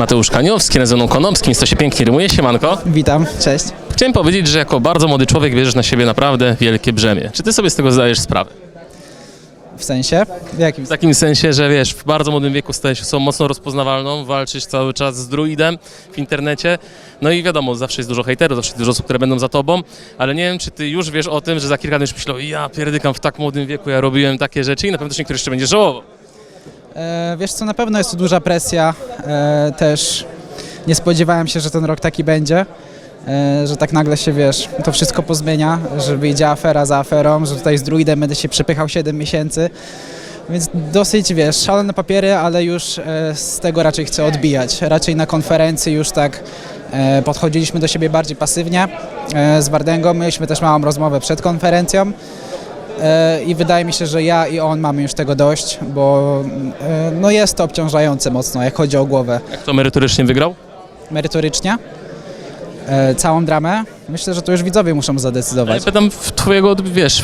Mateusz Kaniowski, nazywaną Konopskim, to się pięknie rymuje, siemanko. Witam, cześć. Chciałem powiedzieć, że jako bardzo młody człowiek bierzesz na siebie naprawdę wielkie brzemię. Czy ty sobie z tego zdajesz sprawę? W sensie? W jakim W takim sensie, że wiesz, w bardzo młodym wieku stajesz się osobą mocno rozpoznawalną, walczysz cały czas z druidem w internecie, no i wiadomo, zawsze jest dużo hejterów, zawsze jest dużo osób, które będą za tobą, ale nie wiem, czy ty już wiesz o tym, że za kilka lat będziesz myślał, ja pierdykam w tak młodym wieku, ja robiłem takie rzeczy i na pewno też niektórych jeszcze będziesz żałował. E, wiesz co, na pewno jest to duża presja. E, też nie spodziewałem się, że ten rok taki będzie. E, że tak nagle się, wiesz, to wszystko pozmienia, że wyjdzie afera za aferą, że tutaj z druidem będę się przepychał 7 miesięcy. Więc dosyć, wiesz, szalone papiery, ale już z tego raczej chcę odbijać. Raczej na konferencji już tak podchodziliśmy do siebie bardziej pasywnie z Wardęgą. Mieliśmy też małą rozmowę przed konferencją. E, I wydaje mi się, że ja i on mamy już tego dość, bo e, no jest to obciążające mocno, jak chodzi o głowę. Jak to merytorycznie wygrał? Merytorycznie, e, całą dramę, myślę, że to już widzowie muszą Ja zadecydować. pytam w twojego, wiesz,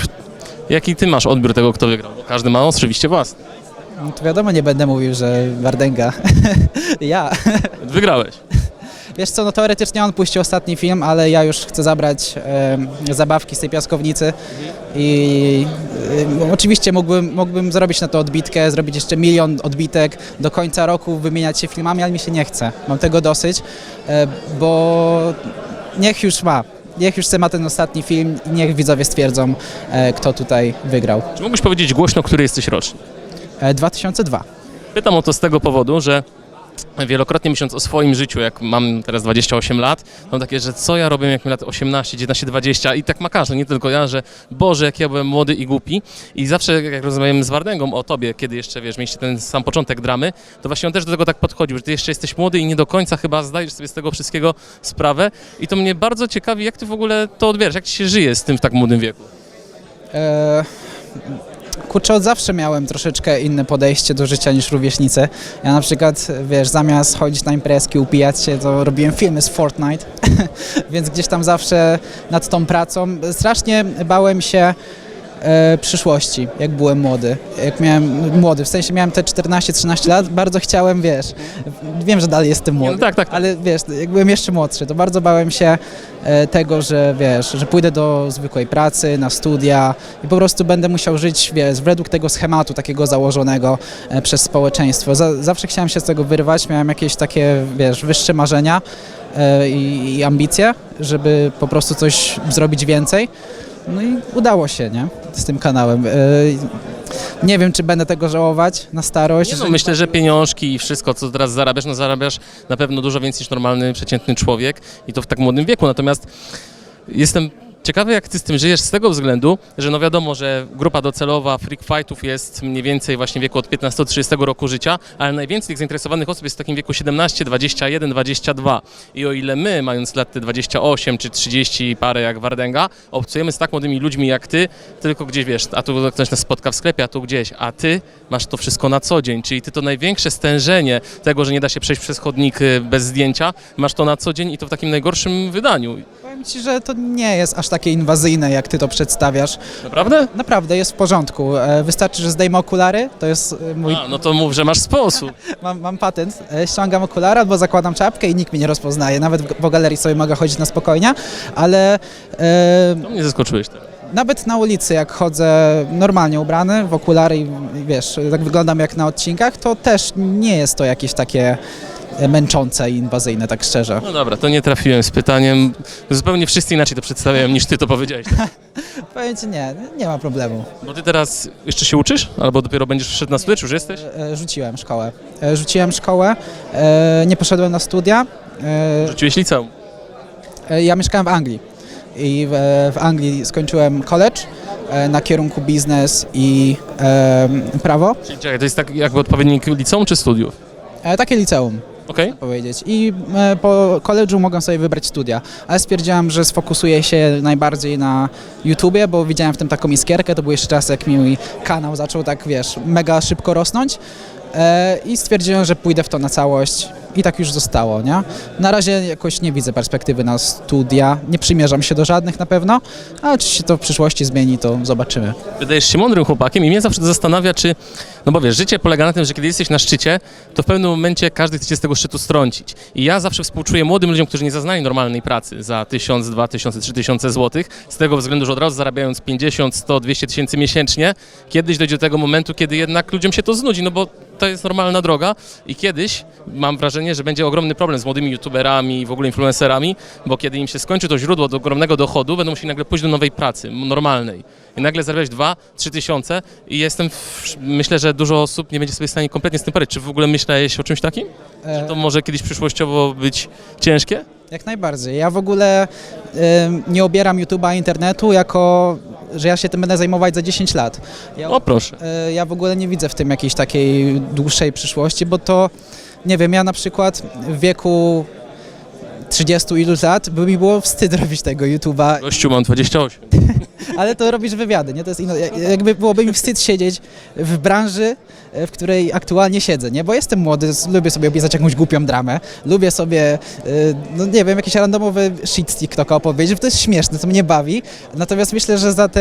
jaki ty masz odbiór tego, kto wygrał, bo każdy ma oczywiście własny. No to wiadomo, nie będę mówił, że Wardęga. ja. Wygrałeś. Wiesz co, no teoretycznie on puścił ostatni film, ale ja już chcę zabrać e, zabawki z tej piaskownicy i e, oczywiście mógłbym, mógłbym zrobić na to odbitkę, zrobić jeszcze milion odbitek, do końca roku wymieniać się filmami, ale mi się nie chce. Mam tego dosyć, e, bo niech już ma. Niech już se ma ten ostatni film i niech widzowie stwierdzą, e, kto tutaj wygrał. Czy mógłbyś powiedzieć głośno, który jesteś rocznik? E, 2002. Pytam o to z tego powodu, że wielokrotnie myśląc o swoim życiu, jak mam teraz 28 lat, mam takie, że co ja robię, jak miałem lat 18, 19, 20 i tak ma każdy, nie tylko ja, że Boże, jak ja byłem młody i głupi. I zawsze jak rozmawiałem z Wardęgą o tobie, kiedy jeszcze, wiesz, mieliście ten sam początek dramy, to właśnie on też do tego tak podchodził, że ty jeszcze jesteś młody i nie do końca chyba zdajesz sobie z tego wszystkiego sprawę. I to mnie bardzo ciekawi, jak ty w ogóle to odbierasz, jak ci się żyje z tym w tak młodym wieku. E, kurczę, od zawsze miałem troszeczkę inne podejście do życia niż rówieśnicy. Ja na przykład, wiesz, zamiast chodzić na imprezki, upijać się, to robiłem filmy z Fortnite, więc gdzieś tam zawsze nad tą pracą strasznie bałem się e, przyszłości, jak byłem młody. Jak miałem młody, w sensie miałem te 14-13 lat, bardzo chciałem, wiesz, wiem, że dalej jestem młody, no tak, tak. ale wiesz, jak byłem jeszcze młodszy, to bardzo bałem się e, tego, że wiesz, że pójdę do zwykłej pracy, na studia i po prostu będę musiał żyć, wiesz, według tego schematu takiego założonego e, przez społeczeństwo. Za, zawsze chciałem się z tego wyrwać, miałem jakieś takie, wiesz, wyższe marzenia e, i ambicje, żeby po prostu coś zrobić więcej. No i udało się, nie? Z tym kanałem. E, nie wiem, czy będę tego żałować na starość. Nie no, myślę, że pieniążki i wszystko, co teraz zarabiasz, no zarabiasz na pewno dużo więcej niż normalny, przeciętny człowiek i to w tak młodym wieku. Natomiast jestem ciekawy, jak ty z tym żyjesz z tego względu, że no wiadomo, że grupa docelowa freak fightów jest mniej więcej właśnie w wieku od 15 do 30 roku życia, ale najwięcej tych zainteresowanych osób jest w takim wieku 17, 21, 22. I o ile my, mając lat te 28 czy 30 i parę jak Wardęga, obcujemy z tak młodymi ludźmi jak ty, tylko gdzieś wiesz, a tu ktoś nas spotka w sklepie, a tu gdzieś, a ty masz to wszystko na co dzień, czyli ty to największe stężenie tego, że nie da się przejść przez chodnik y, bez zdjęcia, masz to na co dzień i to w takim najgorszym wydaniu. Powiem Ci, że to nie jest aż takie inwazyjne, jak Ty to przedstawiasz. Naprawdę? Naprawdę jest w porządku. E, Wystarczy, że zdejmę okulary, to jest e, mój... A, no to mów, że masz sposób. Mam, mam patent. E, Ściągam okulary albo zakładam czapkę i nikt mnie nie rozpoznaje. Nawet w- po galerii sobie mogę chodzić na spokojnie, ale e, To mnie zaskoczyłeś teraz. nawet na ulicy, jak chodzę normalnie ubrany w okulary i i wiesz, tak wyglądam jak na odcinkach, to też nie jest to jakieś takie męczące i inwazyjne, tak szczerze. No dobra, to nie trafiłem z pytaniem. Zupełnie wszyscy inaczej to przedstawiają niż ty to powiedziałeś. Powiem Ci nie, nie ma problemu. Bo ty teraz jeszcze się uczysz? Albo dopiero będziesz szedł na studia, czy już jesteś? E, Rzuciłem szkołę. E, Rzuciłem szkołę, e, nie poszedłem na studia. E, Rzuciłeś liceum. e, Ja mieszkałem w Anglii i w, w Anglii skończyłem college e, na kierunku biznes i e, prawo. Czyli czekaj, to jest tak jakby odpowiednik liceum czy studiów? E, Takie liceum. Okej? powiedzieć. I e, po koledżu mogłem sobie wybrać studia, ale stwierdziłem, że sfokusuję się najbardziej na YouTubie, bo widziałem w tym taką iskierkę, to był jeszcze czas, jak mój kanał zaczął tak, wiesz, mega szybko rosnąć e, i stwierdziłem, że pójdę w to na całość i tak już zostało, nie? Na razie jakoś nie widzę perspektywy na studia, nie przymierzam się do żadnych na pewno, ale czy się to w przyszłości zmieni, to zobaczymy. Wydajesz się mądrym chłopakiem i mnie zawsze to zastanawia, czy, no bo wiesz, życie polega na tym, że kiedy jesteś na szczycie, to w pewnym momencie każdy chce cię z tego szczytu strącić. I ja zawsze współczuję młodym ludziom, którzy nie zaznali normalnej pracy za 1000, 2000, 3000 złotych, z tego względu, że od razu zarabiając 50, 100, 200 tysięcy miesięcznie, kiedyś dojdzie do tego momentu, kiedy jednak ludziom się to znudzi, no bo to jest normalna droga i kiedyś mam wrażenie, że będzie ogromny problem z młodymi youtuberami i w ogóle influencerami, bo kiedy im się skończy to źródło do ogromnego dochodu, będą musieli nagle pójść do nowej pracy, normalnej. I nagle zarabiać 2-3 tysiące i jestem, w, myślę, że dużo osób nie będzie sobie w stanie kompletnie z tym poradzić. Czy w ogóle myślałeś o czymś takim? Że to może kiedyś przyszłościowo być ciężkie? Jak najbardziej. Ja w ogóle ym, nie obieram YouTube'a internetu jako, że ja się tym będę zajmować za 10 lat. Ja, O proszę. y, ja w ogóle nie widzę w tym jakiejś takiej dłuższej przyszłości, bo to, nie wiem, ja na przykład w wieku 30 iluś lat by mi było wstyd robić tego YouTube'a, Gościu mam 28. ale to robisz wywiady, nie? To jest inno, jakby byłoby mi wstyd siedzieć w branży, e, w której aktualnie siedzę, nie? Bo jestem młody, lubię sobie opisać jakąś głupią dramę, lubię sobie, e, no nie wiem, jakiś randomowy shit z TikToka opowiedzieć, bo to jest śmieszne, to mnie bawi. Natomiast myślę, że za te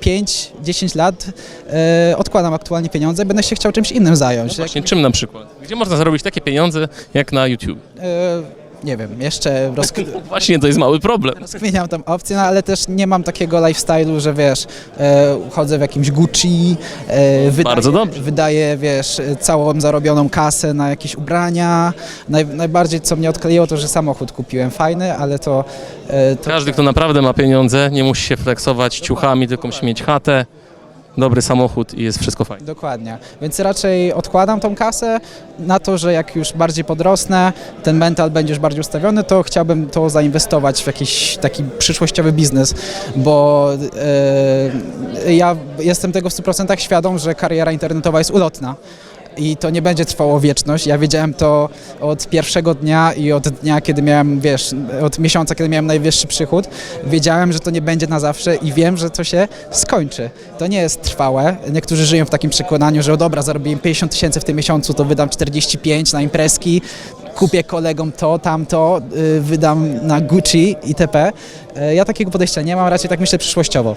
5-10 lat e, odkładam aktualnie pieniądze, będę się chciał czymś innym No zająć. właśnie, czym na przykład? Gdzie można zarobić takie pieniądze jak na YouTube? E, nie wiem, jeszcze rozk- Właśnie to jest mały problem. Rozkminiam tam opcje, no ale też nie mam takiego lifestyle'u, że wiesz, e, chodzę w jakimś Gucci, e, wydaję, Bardzo dobrze. wydaję, wiesz, całą zarobioną kasę na jakieś ubrania. Naj, najbardziej co mnie odkleiło to, że samochód kupiłem fajny, ale to, e, to Każdy, kto naprawdę ma pieniądze, nie musi się flexować ciuchami, tylko musi mieć chatę, dobry samochód i jest wszystko fajne. dokładnie. Więc raczej odkładam tą kasę na to, że jak już bardziej podrosnę, ten mental będzie już bardziej ustawiony, to chciałbym to zainwestować w jakiś taki przyszłościowy biznes, bo e, ja jestem tego w 100% świadom, że kariera internetowa jest ulotna. I to nie będzie trwało wieczność. Ja wiedziałem to od pierwszego dnia i od dnia, kiedy miałem, wiesz, od miesiąca, kiedy miałem najwyższy przychód. Wiedziałem, że to nie będzie na zawsze i wiem, że to się skończy. To nie jest trwałe. Niektórzy żyją w takim przekonaniu, że o dobra, zarobiłem 50 tysięcy w tym miesiącu, to wydam 45 na imprezki, kupię kolegom to, tamto, y, wydam na Gucci itp. Y, Ja takiego podejścia nie mam, raczej tak myślę przyszłościowo.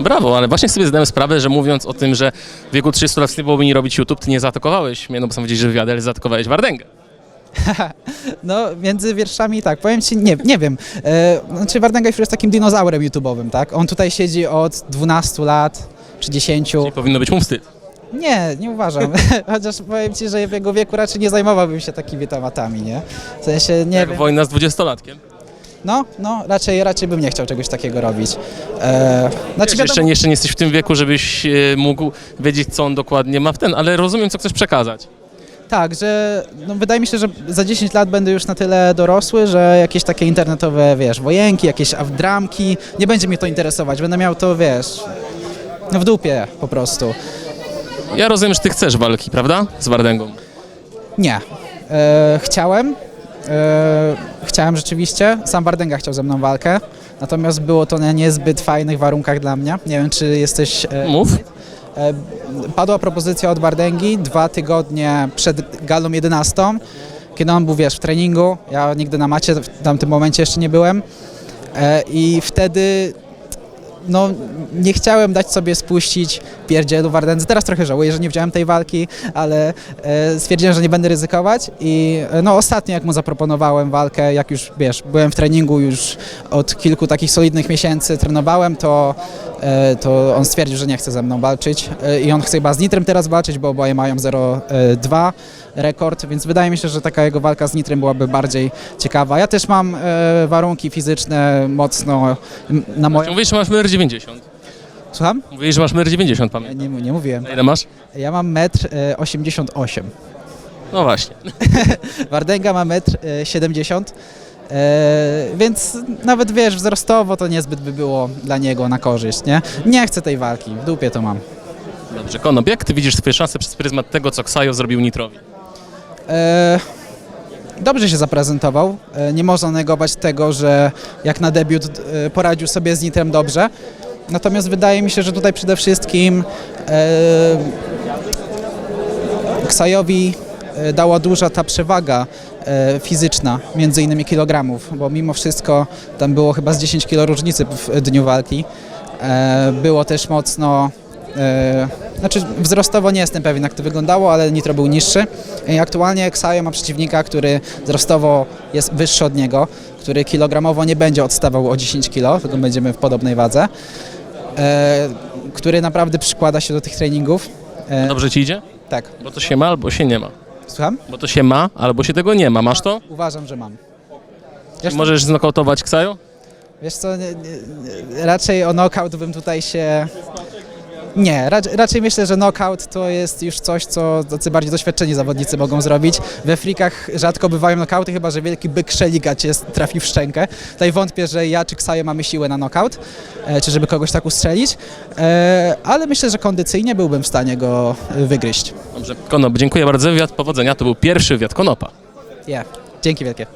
Brawo, ale właśnie sobie zdałem sprawę, że mówiąc o tym, że w wieku 30 lat wstyd byłoby nie robić YouTube, ty nie zaatakowałeś mnie, no bo sam wiedzieć, że wywiady, ale zaatakowałeś Wardęgę. No, między wierszami tak, powiem ci, nie, nie wiem. E, znaczy Wardęga już jest takim dinozaurem YouTube'owym, tak? On tutaj siedzi od 12 lat czy 10. I powinno być mu wstyd. Nie, nie uważam. Chociaż powiem ci, że w jego wieku raczej nie zajmowałbym się takimi tematami, nie? W sensie, nie Jak wiem. wojna z dwudziestolatkiem. No, no, raczej, raczej bym nie chciał czegoś takiego robić. E, znaczy, Wiesz, jeszcze, wiadomo, nie- jeszcze nie jesteś w tym wieku, żebyś e, mógł wiedzieć, co on dokładnie ma w ten, ale rozumiem, co chcesz przekazać. tak, że no, wydaje mi się, że za 10 lat będę już na tyle dorosły, że jakieś takie internetowe, wiesz, wojenki, jakieś dramki, nie będzie mnie to interesować. Będę miał to, wiesz, no w dupie po prostu. Ja rozumiem, że ty chcesz walki, prawda? Z Wardęgą. Nie. E, chciałem. E, chciałem rzeczywiście. Sam Wardęga chciał ze mną walkę. Natomiast było to na niezbyt fajnych warunkach dla mnie. Nie wiem, czy jesteś. E, Mów. e, padła propozycja od Wardęgi dwa tygodnie przed galą 11, kiedy on był, wiesz, w treningu. Ja nigdy na macie w tamtym momencie jeszcze nie byłem. I wtedy no, nie chciałem dać sobie spuścić pierdzielu Wardędzy. Teraz trochę żałuję, że nie wziąłem tej walki, ale e, stwierdziłem, że nie będę ryzykować i e, no ostatnio jak mu zaproponowałem walkę, jak już, wiesz, byłem w treningu już od kilku takich solidnych miesięcy, trenowałem, to, to on stwierdził, że nie chce ze mną walczyć e, i on chce chyba z Nitrem teraz walczyć, bo oboje mają 0-2 rekord, więc wydaje mi się, że taka jego walka z Nitrem byłaby bardziej ciekawa. Ja też mam e, warunki fizyczne mocno na moją... Mówisz, że masz 1,90 m. Słucham? Mówisz, że masz 1,90 m, pamiętam. Nie, nie mówiłem. A Ile masz? Ja mam 1,88 m. No właśnie. Wardęga ma 1,70 m. E, więc nawet wiesz, wzrostowo to niezbyt by było dla niego na korzyść, nie? Nie chcę tej walki, w dupie to mam. Dobrze, Konop, jak ty widzisz swoje szanse przez pryzmat tego, co Ksajo zrobił Nitrowi? E, dobrze się zaprezentował. E, nie można negować tego, że jak na debiut e, poradził sobie z Nitrem dobrze. Natomiast wydaje mi się, że tutaj przede wszystkim e, Ksajowi e, dała duża ta przewaga fizyczna, między innymi kilogramów, bo mimo wszystko tam było chyba z 10 kilo różnicy w dniu walki. E, Było też mocno, e, znaczy wzrostowo nie jestem pewien jak to wyglądało, ale Nitro był niższy. Aktualnie Ksajo ma przeciwnika, który wzrostowo jest wyższy od niego, który kilogramowo nie będzie odstawał o 10 kilo, tylko będziemy w podobnej wadze, e, który naprawdę przykłada się do tych treningów. E, Dobrze ci idzie? Tak, Bo to się ma albo się nie ma. Słucham? Bo to się ma albo się tego nie ma. Masz to? Uważam, że mam. Wiesz, możesz znokautować Ksaju? wiesz co, nie, nie, raczej o knockout bym tutaj się... Nie, raczej, raczej myślę, że knockout to jest już coś, co tacy bardziej doświadczeni zawodnicy mogą zrobić. We frikach rzadko bywają knockouty, chyba że wielki byk szelika cię trafi w szczękę. Tutaj wątpię, że ja czy Ksajo mamy siłę na knockout, e, czy żeby kogoś tak ustrzelić, e, ale myślę, że kondycyjnie byłbym w stanie go e, wygryźć. Dobrze. Konop, dziękuję bardzo. Wywiad powodzenia. To był pierwszy wywiad Konopa. Yeah. Dzięki wielkie.